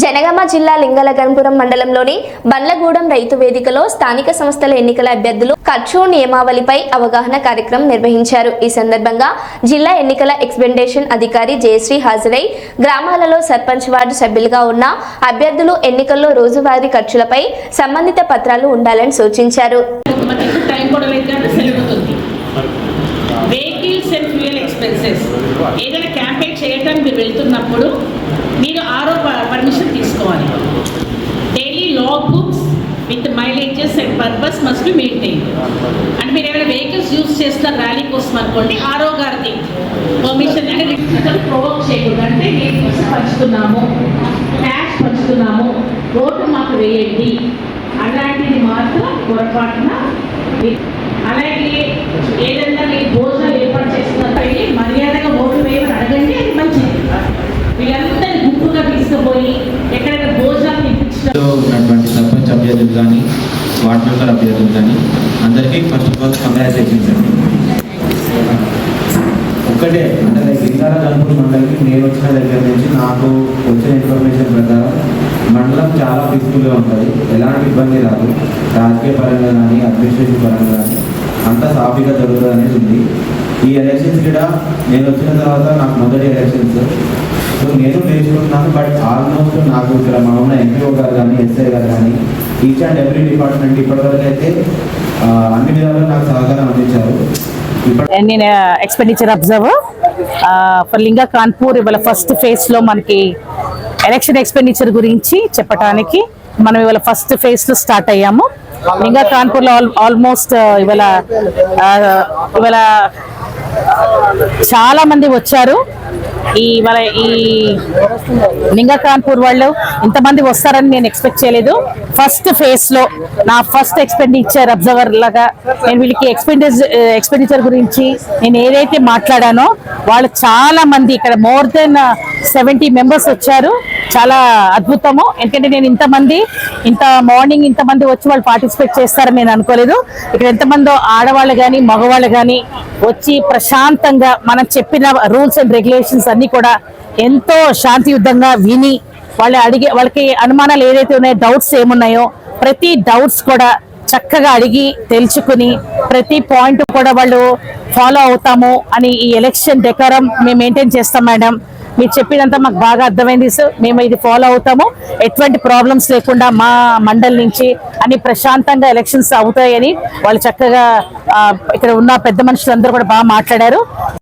జనగామ జిల్లా లింగలగన్పురం మండలంలోని బండ్లగూడెం రైతు వేదికలో స్థానిక సంస్థల ఎన్నికల అభ్యర్థులు ఖర్చు నియమావళిపై అవగాహన కార్యక్రమం నిర్వహించారు. ఈ సందర్భంగా జిల్లా ఎన్నికల ఎక్స్పెండేషన్ అధికారి జయశ్రీ హాజరై గ్రామాలలో సర్పంచ్ వార్డు సభ్యులుగా ఉన్న అభ్యర్థులు ఎన్నికల్లో రోజువారీ ఖర్చులపై సంబంధిత పత్రాలు ఉండాలని సూచించారు. వెహికల్స్ అండ్ ఫ్యూయల్ ఎక్స్పెన్సెస్ ఏదైనా క్యాంపెయిన్ చేయడానికి మీరు వెళ్తున్నప్పుడు మీరు ఆరో పర్మిషన్ తీసుకోవాలి daily log books with mileages and purpose must be maintain. అంటే మీరు ఏమైనా వెహికల్స్ యూస్ చేస్తారు ర్యాలీ కోసం అనుకోండి ఆరో గారిది పర్మిషన్ అంటే ప్రొవోక్ చేయకూడదు. అంటే మేము పంచుతున్నాము క్యాష్ పంచుతున్నాము రోడ్డు మాకు వేయండి. అలాంటిది మాత్రం పొరపాటున అలాగే ఏదైనా మీకు భోజనం అభ్యర్థులు కానీ వార్డ్ మెంబర్ అభ్యర్థులు కానీ అందరికీ ఫస్ట్ ఆఫ్ ఆల్ కంగ్రాచులేషన్స్ అండి. ఒక్కటే అంటే లైక్ ఇందాల గణపూర్ మండలికి నేను వచ్చిన దగ్గర నుంచి నాకు వచ్చిన ఇన్ఫర్మేషన్ ప్రకారం మండలం చాలా పీస్ఫుల్గా ఉంటుంది. ఎలాంటి ఇబ్బంది రాదు. రాజకీయ పరంగా కానీ అడ్మినిస్ట్రేషన్ పరంగా కానీ అంతా సాఫీగా జరుగుతుంది అనేది ఉంది. ఈ ఎలక్షన్స్ కూడా నేను వచ్చిన తర్వాత నాకు మొదటి ఎలక్షన్స్ సో నేను నేర్చుకుంటున్నాను బట్ ఆల్మోస్ట్ నాకు ఇక్కడ మా ఉన్న ఎంపీఓ గారు కానీ ఎస్ఐ గారు కానీ ఈచ్ అండ్ ఎవ్రీ డిపార్ట్మెంట్ ఇప్పటివరకు అయితే అన్ని విధాలుగా నాకు సహకారం అందించారు. నేను ఎక్స్పెండిచర్ అబ్జర్వర్ ఫర్ లింగా కాన్పూర్ ఇవాళ ఫస్ట్ ఫేజ్లో మనకి ఎలక్షన్ ఎక్స్పెండిచర్ గురించి చెప్పడానికి మనం ఇవాళ ఫస్ట్ ఫేజ్లో స్టార్ట్ అయ్యాము. లింగా కాన్పూర్లో ఆల్మోస్ట్ ఇవాళ ఇవాళ చాలా మంది వచ్చారు. ఈ మన ఈ లింగా కాన్పూర్ వాళ్ళు ఇంతమంది వస్తారని నేను ఎక్స్పెక్ట్ చేయలేదు. ఫస్ట్ ఫేస్లో నా ఫస్ట్ ఎక్స్పెండిచర్ అబ్జర్వర్ లాగా నేను వీళ్ళకి ఎక్స్పెండిచర్ ఎక్స్పెండిచర్ eh, గురించి నేను ఏదైతే మాట్లాడానో వాళ్ళు చాలా మంది ఇక్కడ మోర్ దెన్ సెవెంటీ మెంబర్స్ వచ్చారు. చాలా అద్భుతము. ఎందుకంటే నేను ఇంతమంది ఇంత మార్నింగ్ ఇంతమంది వచ్చి వాళ్ళు పార్టిసిపేట్ చేస్తారని నేను అనుకోలేదు. ఇక్కడ ఎంతమందో ఆడవాళ్ళు కానీ మగవాళ్ళు కానీ వచ్చి ప్రశాంతంగా మనం చెప్పిన రూల్స్ అండ్ రెగ్యులేషన్స్ అన్నీ కూడా ఎంతో శాంతియుద్ధంగా విని వాళ్ళు అడిగే వాళ్ళకి అనుమానాలు ఏదైతే ఉన్నాయో డౌట్స్ ఏమున్నాయో ప్రతి డౌట్స్ కూడా చక్కగా అడిగి తెలుసుకుని ప్రతి పాయింట్ కూడా వాళ్ళు ఫాలో అవుతాము అని ఈ ఎలక్షన్ డెకరం మేము మెయింటైన్ చేస్తాం మేడం మీరు చెప్పినంత మాకు బాగా అర్థమైంది సార్ మేము ఇది ఫాలో అవుతాము. ఎటువంటి ప్రాబ్లమ్స్ లేకుండా మా మండలి నుంచి అన్ని ప్రశాంతంగా ఎలక్షన్స్ అవుతాయని వాళ్ళు చక్కగా ఇక్కడ ఉన్న పెద్ద మనుషులందరూ కూడా బాగా మాట్లాడారు.